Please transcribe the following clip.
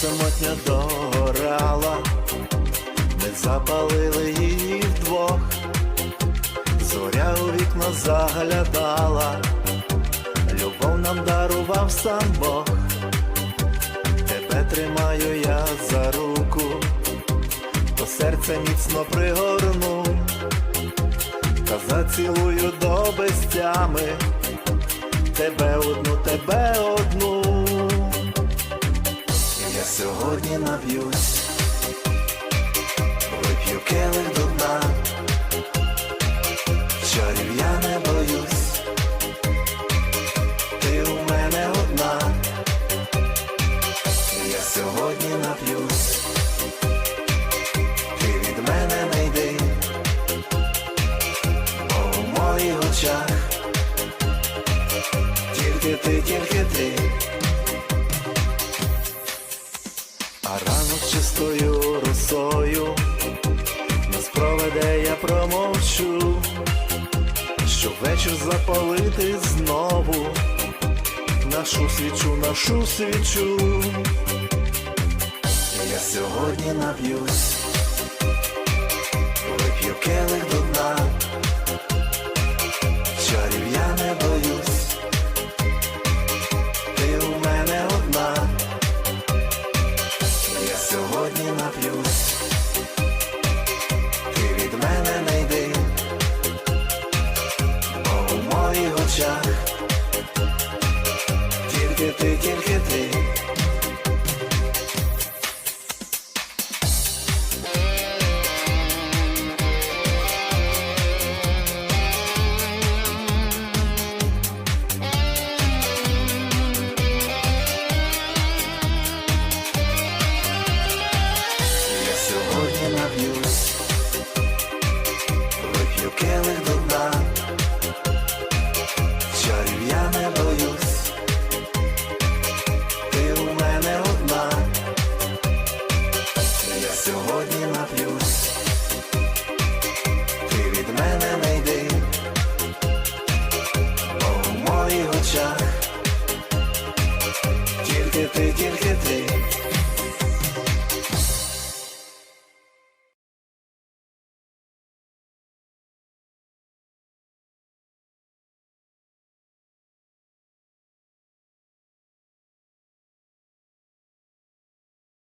Самотня догорала, ми запалили її вдвох, зоря у вікно заглядала, любов нам дарував сам Бог, тебе тримаю я за руку, до серця міцно пригорну, та зацілую до безтями, тебе одну, тебе одну. Сьогодні нап'юсь, вип'ю келих до дна, чарів я не боюсь, ти у мене одна, я сьогодні нап'юсь, ти від мене не йди, бо у моїх очах тільки ти, тільки ти. Чистою росою. Нас проведе, я промовчу, щоб вечір запалити знову. Нашу свічу, нашу свічу. Я сьогодні нап'юсь, нап'юсь, ти від мене не йди, моїх очах. Налью келих до дна. Чарів я не боюсь, ти у мене одна, я сьогодні нап'юсь, ти від мене не йди, бо в моїх очах тільки ти, тільки ти.